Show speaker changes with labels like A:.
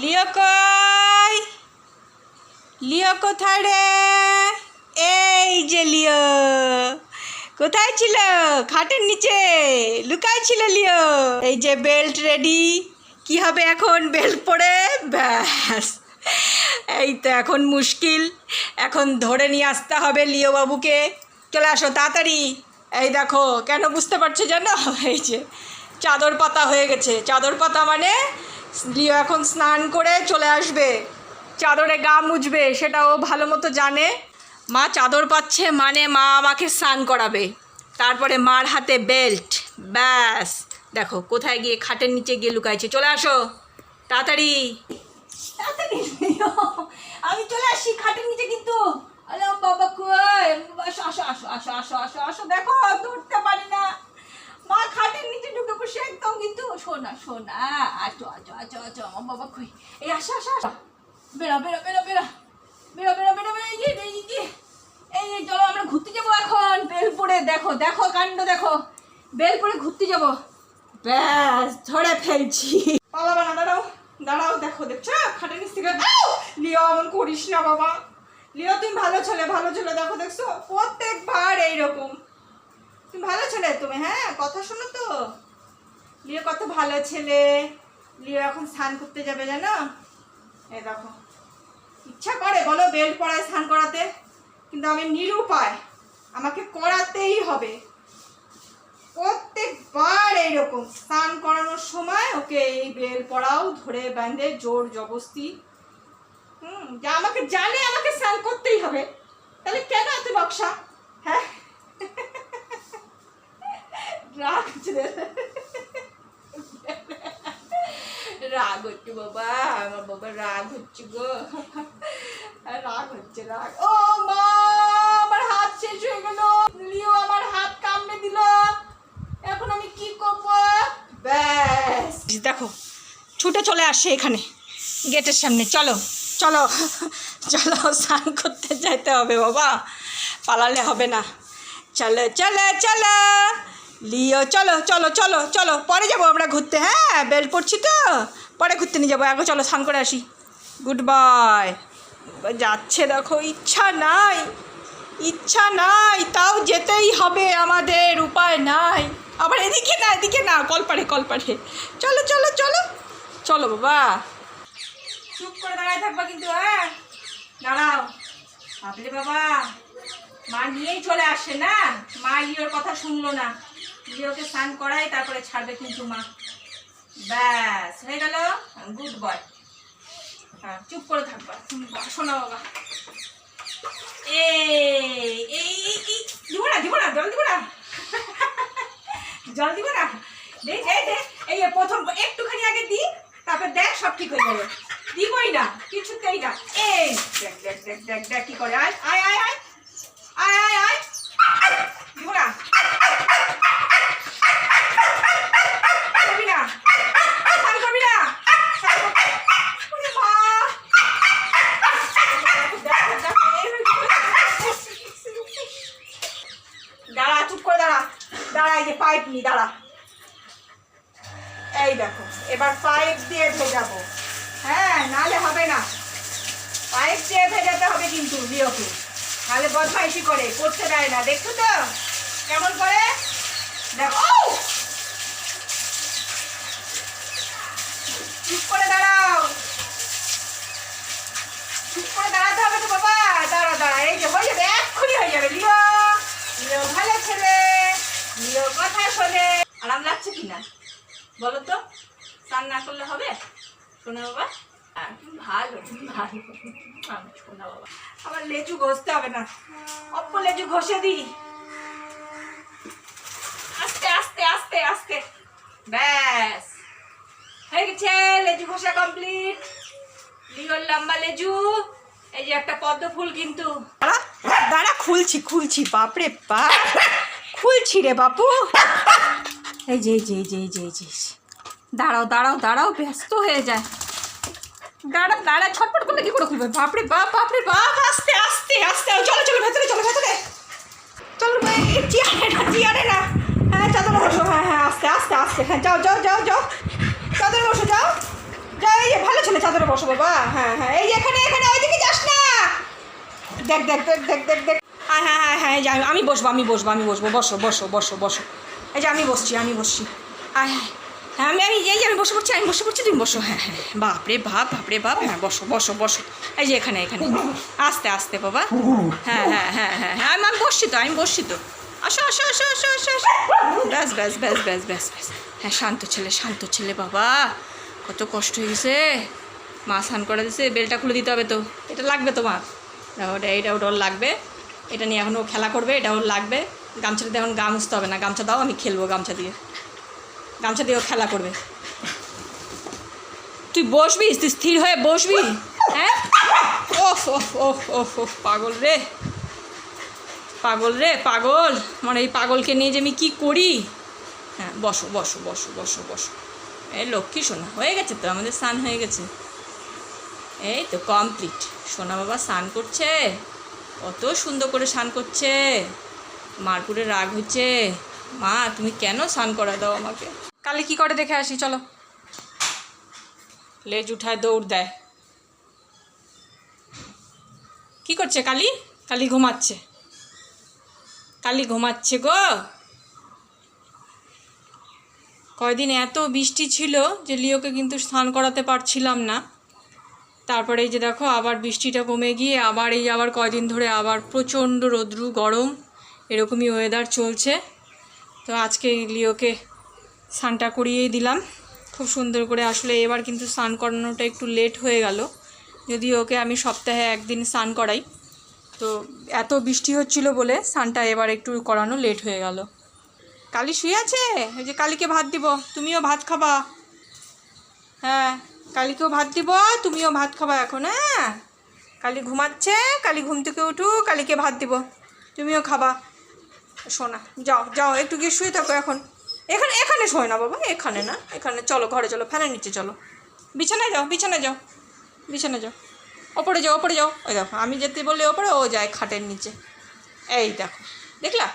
A: লিও কই? লিও কোথায় রে? এই যে লিও। কোথায় ছিল? খাটের নিচে। লুকায় ছিল লিও। এই যে বেল্ট রেডি। কি হবে এখন? বেল্ট পরে? ব্যাস। এই তো এখন মুশকিল। এখন ধরে নিয়ে আসতে হবে লিও বাবুকে। চলে আসো তাড়াতাড়ি। এই দেখো, কেন বুঝতে পারছ জানো? এই যে, চাদর পাতা হয়ে গেছে। চাদর পাতা মানে লিও এখন স্নান করে চলে আসবে। চাদরে গা মুছবে সেটা ও ভালো মতো জানে। মা চাদর পাচ্ছে মানে মা আমাকে স্নান করাবে। তারপরে মার হাতে বেল্ট, ব্যাস। দেখো, কোথায় গিয়ে খাটের নিচে গিয়ে লুকাইছে। চলে আসো। তাড়াতাড়ি। আমি চলে আসছি খাটের নিচে কিন্তু। আসো আসো আসো আসো আসো আসো আসো, দেখো। মানুষ একদম কিন্তু সোনা সোনা আচো আচো আচো আচো আমার বাবা কই? এই আসা আসা আসা। বেরো বেরো বেরো বেড়া বেরো বেরো বেরো এই যে এই যে এই যে। চলো আমরা ঘুরতে যাব এখন। বেলপুরে দেখো দেখো, কাণ্ড দেখো। বেলপুরে ঘুরতে যাব। ব্যাস, ধরে ফেলছি। পালাবা না দাঁড়াও দাঁড়াও, দেখো, দেখছ? খাটের নিচ থেকে দাও! লিও, এমন করিস না, বাবা। লিও, তুমি ভালো ছেলে ভালো ছেলে, দেখো, দেখছ? প্রত্যেকবার এইরকম। তুমি ভালো ছেলে, তুমি হ্যাঁ? কথা শোনো তো। লিও কত ভালো ছেলে। লিও এখন স্নান করতে যাবে, জানো? এই দেখো। ইচ্ছা করে, বলো, বেল্ট পরায় স্নান করাতে। কিন্তু আমি নিরুপায়। আমাকে করাতেই হবে। প্রত্যেকবার এইরকম স্নান করানোর সময় ওকে এই বেল পড়াও ধরে বাঁধে, জোর জবস্তি হুম, যা আমাকে জানে, আমাকে স্নান করতেই হবে তাহলে কেন এত নকশা হ্যাঁ রাগ হচ্ছে রে। রাগ হচ্ছে বাবা আমার বাবা রাগ রাগ হচ্ছে, রাগ। ও মা, আমার হাত শেষ হয়ে গেল। লিও আমার হাত কামড়ে দিল। এখন আমি কি করব? ব্যাস। দেখো, ছুটে চলে আসে এখানে, গেটের সামনে। চলো চলো চলো, স্নান করতে যাইতে হবে বাবা। পালালে হবে না। চলো চলো চলো। লিও, চলো চলো চলো চলো। পরে যাব আমরা ঘুরতে হ্যাঁ? বেল পড়ছি তো? পরে ঘুরতে নিয়ে যাব। আগে চলো, স্নান করে আসি। গুড বাই যাচ্ছে দেখো, ইচ্ছা নাই ইচ্ছা নাই, তাও যেতেই হবে আমাদের, উপায় নাই। আবার এদিকে না এদিকে না কলপাড়ে কলপাড়ে চলো চলো চলো। চলো বাবা। চুপ করে দাঁড়ায় থাকবা কিন্তু হ্যাঁ? দাঁড়াও। বাপরে বাবা, মা নিয়েই চলে আসে না? মা লিওর কথা শুনলো না। লিওকে স্নান করাই তারপরে ছাড়বে কিন্তু মা। ব্যাস, হয়ে গেল, গুড বয়। হ্যাঁ চুপ করে থাকবা। তুমি বাবা। এই দিব না দিব না, জল দিব না। জল দিব না। দেখ, এই প্রথম, একটুখানি আগে দিই তারপর দেখ সব ঠিক হয়ে যাবে। দিবই না না। এই, দেখ দেখ দেখ দেখ দেখ, কি করে আয় আয় আয় আয় আয় আয় আয় দিব না করবি না স্নান করবি না স্নান কর- ওরে মা দাঁড়া চুপ করে দাঁড়া দাঁড়া এই যে পাইপ নি দাঁড়া এই দেখো, এবার পাইপ দিয়ে ভেজাবো। হ্যাঁ নালে হবে না। পাইপ দিয়ে ভেজাতে হবে কিন্তু লিওকে নাহলে বদমাইশি করে, করতে দেয় না, দেখছ তো? কেমন করে? দেখো! চুপ করে দাঁড়াও। চুপ করে দাঁড়াতে হবে তো বাবা। দাঁড়া দাঁড়া, এই যে হয়ে যাবে, এক্ষুনি হয়ে যাবে। লিও লিও ভালো ছেলে, লিও কথা শোনে। আরাম লাগছে কি না বলো তো স্নান না করলে হবে? শোনো বাবা। ভালো বাবা। ঘষতে হবে না। ঘষে দিই। আস্তে আস্তে আস্তে আস্তে। ব্যাস। হয়ে গেছে লেজু কমপ্লিট। লম্বা লেজু এই যে একটা কিন্তু। দাঁড়া, খুলছি খুলছি। বাপরে বাপ। খুলছি রে বাপু। এই যে এই যে এই যে এই যে এই যে। দাঁড়াও দাঁড়াও দাঁড়াও, ব্যস্ত হয়ে যায়। দাঁড়া দাঁড়া, ছটপট করলে কি করে খুলবে? বাপরে বাপ বাপরে বাপ, আস্তে আস্তে আস্তে চলো চলো, ভেতরে চলো ভেতরে। চলো চেয়ারে না চেয়ারে না। হ্যাঁ চাদরে বসো হ্যাঁ হ্যাঁ আস্তে আস্তে আস্তে হ্যাঁ যাও যাও যাও যাও। চাদরে বসো, যাও। যাও, এই ভালো ছেলে, চাদরে বসো, বাবা। হ্যাঁ হ্যাঁ এই এখানে এখানে, ওইদিকে যাস না। দেখ দেখ দেখ দেখ দেখ দেখ। হ্যাঁ হ্যাঁ হ্যাঁ হ্যাঁ আমি বসবো আমি বসবো আমি বসবো। বসো বসো বসো বসো। এই যে আমি বসছি আমি বসছি। হ্যাঁ হ্যাঁ হ্যাঁ আমি আমি, এই যে আমি বসে পড়ছি, আমি বসে পড়ছি, তুমি বসো। হ্যাঁ হ্যাঁ বাপরে বাপ বাপরে বাপ হ্যাঁ বসো বসো বসো। এই যে এখানে এখানে। আস্তে আস্তে বাবা। হ্যাঁ হ্যাঁ হ্যাঁ হ্যাঁ হ্যাঁ। আমি বসছি তো, আমি বসছি তো। আসো আসো আসো আসো আসো আসো। ব্যাস ব্যাস ব্যাস ব্যাস ব্যাস ব্যাস। হ্যাঁ শান্ত ছেলে শান্ত ছেলে বাবা। কত কষ্ট হয়ে গেছে মা স্নান করে দিছে, বেলটা খুলে দিতে হবে তো। এটা লাগবে তোমার? ওটা এইটা ওটা ওর লাগবে। এটা নিয়ে এখন ও খেলা করবে, এটা ওর লাগবে। গামছাটা দিয়ে এখন গা মুছতে হবে না, গামছা দাও, আমি খেলব গামছা দিয়ে। গামছা দিয়ে খেলা করবে। তুই বসবি? তুই স্থির হয়ে বসবি? হ্যাঁ? ওফ ওফ ওফ ওফ ওফ, পাগল রে। পাগল রে, পাগল। মানে এই পাগলকে নিয়ে যে আমি কী করি? হ্যাঁ বসো বসো বসো বসো বসো। এই লক্ষ্মী সোনা, হয়ে গেছে তো? আমাদের স্নান হয়ে গেছে। এই তো কমপ্লিট সোনা বাবা স্নান করছে। কত সুন্দর করে স্নান করছে। মারপুরে রাগ হচ্ছে। মা তুমি কেন স্নান করা দাও আমাকে? কালে কি করে দেখে আসি চলো। লেজ উঠায় দৌড় দেয়। কি করছে কালি? কালি ঘুমাচ্ছে। কালি ঘুমাচ্ছে গো। কয়দিন এত বৃষ্টি ছিল যে লিওকে কিন্তু স্নান করাতে পারছিলাম না। তারপরে এই যে দেখো আবার বৃষ্টিটা কমে গিয়ে আবার এই আবার কয়দিন ধরে আবার প্রচণ্ড রৌদ্রু গরম। এরকমই ওয়েদার চলছে। তো আজকে লিওকে স্নানটা করিয়েই দিলাম। খুব সুন্দর করে আসলে এবার কিন্তু স্নান করানোটা একটু লেট হয়ে গেল। যদি ওকে আমি সপ্তাহে একদিন স্নান করাই। তো এত বৃষ্টি হচ্ছিল বলে স্নানটা এবার একটু করানো লেট হয়ে গেল। কালি শুয়ে আছে? ওই যে কালীকে ভাত দিব, তুমিও ভাত খাবা। হ্যাঁ কালীকেও ভাত দিব, তুমিও ভাত খাবা এখন হ্যাঁ? কালী ঘুমাচ্ছে, কালী ঘুম থেকে উঠু কালীকে ভাত দিব, তুমিও খাবা। শোনা যাও যাও, একটু গিয়ে শুয়ে থাকো এখন। এখানে এখানে শোয় না বাবা, এখানে না, এখানে চলো, ঘরে চলো, ফ্যানের নিচে চলো। বিছানায় যাও বিছানায় যাও বিছানায় যাও। ওপরে যাও ওপরে যাও। ওই দেখো, আমি যেতে বললে ওপরে, ও যায় খাটের নিচে। এই দেখো, দেখলা?